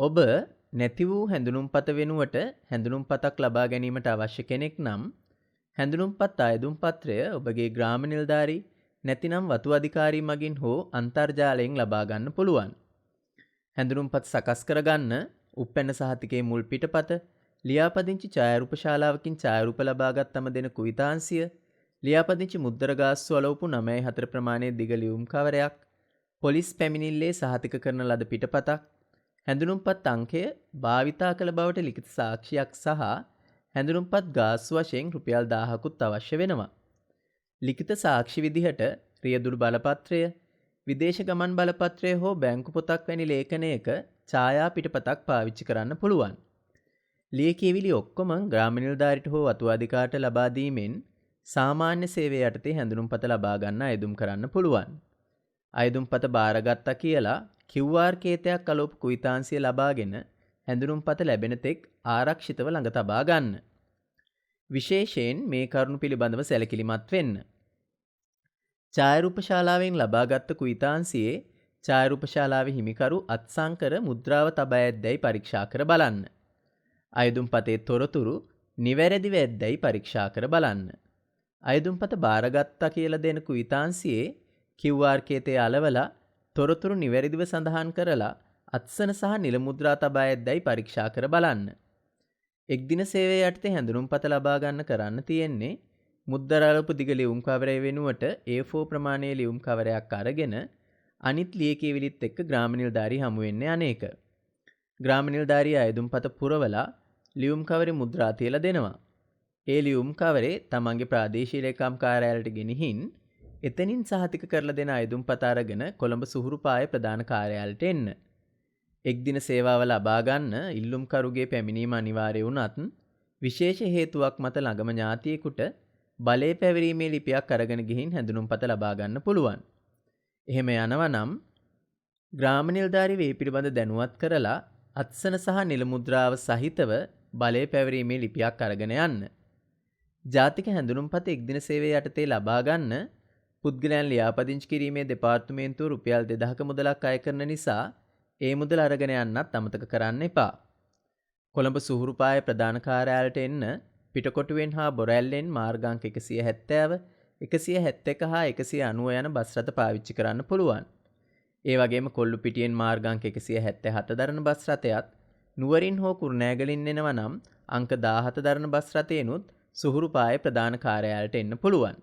ඔබ නැති වූ හැඳුනුම්පත වෙනුවට හැඳුනුම්පතක් ලබා ගැනීමට අවශ්‍ය කෙනෙක් නම් හැඳුනුම්පත් අයදුම් පත්‍රය ඔබගේ ග්‍රාම නිලධාරී නැතිනම් වතු අධිකාරී මගින් හෝ අන්තර්ජාලයෙන් ලබා ගන්න පුළුවන්. හැඳුනුම්පත් සකස් කරගන්න උප්පැන්න සහතිකයේ මුල් පිටපත ලියාපදිංචි ඡායාරූප ශාලාවකින් ඡායාරූප ලබාගත් තම දෙන කුවිතාංශය ලියාපදිංචි මුද්දර ගාස්තු අලවපු 9.4 ප්‍රමාණයේ දිග ලියුම් කවරයක් පොලිස් පැමිණිල්ලේ සහතික කරන ලද පිටපතක් හැඳුනුම්පත් අංකය භාවිතා කළ බවට ලිඛිත සාක්ෂියක් සහ හැඳුනුම්පත් ගාස්තු වශයෙන් රුපියල් 1000කුත් අවශ්‍ය වෙනවා. ලිඛිත සාක්ෂි විදිහට රියදුරු බලපත්‍රය, විදේශ ගමන් බලපත්‍රය හෝ බැංකු පොතක් වැනි ලේඛනයක ඡායා පිටපතක් පාවිච්චි කරන්න පුළුවන්. ලියකියවිලි ඔක්කොම ග්‍රාම නිලධාරිට හෝ අතුවාදිකාට ලබා දීමෙන් සාමාන්‍ය සේවය යටතේ හැඳුනුම්පත ලබා ගන්න අයදුම් කරන්න පුළුවන්. අයදුම්පත බාරගත්තා කියලා QR කේතයක් අලෝප කුයිතාන්සිය ලබාගෙන හැඳුනුම්පත ලැබෙන තෙක් ආරක්ෂිතව ළඟ තබා ගන්න. විශේෂයෙන් මේ කරුණු පිළිබඳව සැලකිලිමත් වෙන්න. ඡායාරූප ශාලාවෙන් ලබාගත් කුයිතාන්සියේ ඡායාරූප ශාලාවේ හිමිකරු අත්සංකර මුද්‍රාව තබා ඇද්දැයි පරීක්ෂා කර බලන්න. අයදුම්පතේ තොරතුරු නිවැරදිව ඇද්දැයි පරීක්ෂා කර බලන්න. අයදුම්පත බාරගත්තා කියලා දෙන කුයිතාන්සියේ QR කේතය අලවලා තොරතුරු නිවැරදිව සඳහන් කරලා අත්සන සහ නිල මුද්‍රා තබා ඇද්දැයි පරීක්ෂා කර බලන්න. එක්දින සේවය යටතේ හැඳුනුම්පත ලබා ගන්න කරන්න තියෙන්නේ මුද්දරාලපු දිග ලියුම් කවරය වෙනුවට A4 ප්‍රමාණයේ ලියුම් කවරයක් අරගෙන අනිත් ලියකියවිලිත් එක්ක ග්‍රාම නිලධාරී හමු වෙන්නේ අනේක. ග්‍රාම නිලධාරී අයදුම්පත පුරවලා ලියුම් කවරේ මුද්‍රා තියලා දෙනවා. ඒ ලියුම් කවරේ තමන්ගේ ප්‍රාදේශීය ලේකම් කාර්යාලයට ගෙනihin එතනින් සහතික කරලා දෙන අයදුම්පත අරගෙන කොළඹ සුහුරුපාය ප්‍රධාන කාර්යාලයට එන්න. එක්දින සේවාව ලබා ගන්න ඉල්ලුම්කරුගේ පැමිණීම අනිවාර්ය වුණත් විශේෂ හේතුවක් මත ළඟම ඥාතියෙකුට බලය පැවරීමේ ලිපියක් අරගෙන ගිහින් හැඳුනුම්පත ලබා ගන්න පුළුවන්. එහෙම යනවා නම් ග්‍රාම නිලධාරි වේ පිළිබඳ දැනුවත් කරලා අත්සන සහ නිල මුද්‍රාව සහිතව බලය පැවරීමේ ලිපියක් අරගෙන යන්න. ජාතික හැඳුනුම්පත එක්දින සේවය යටතේ ලබා ගන්න පුද්ගලයන් ලියාපදිංචි කිරීමේ දෙපාර්තමේන්තුව රුපියල් 2000ක මුදලක් අය කරන නිසා ඒ මුදල අරගෙන යන්නත් අමතක කරන්න එපා. කොළඹ සුහුරුපාය ප්‍රධාන කාර්යාලයට එන්න පිටකොටුවෙන් හා බොරැල්ලෙන් මාර්ගාංක 170, 171 හා 190 යන බස් රථ පාවිච්චි කරන්න පුළුවන්. ඒ වගේම කොල්ලු පිටියෙන් මාර්ගාංක 177 දරන බස් රථයත් නුවරින් හෝ කුරුණෑගලින් එනවා නම් අංක 17 දරන බස් රථයනුත් සුහුරුපාය ප්‍රධාන කාර්යාලයට එන්න පුළුවන්.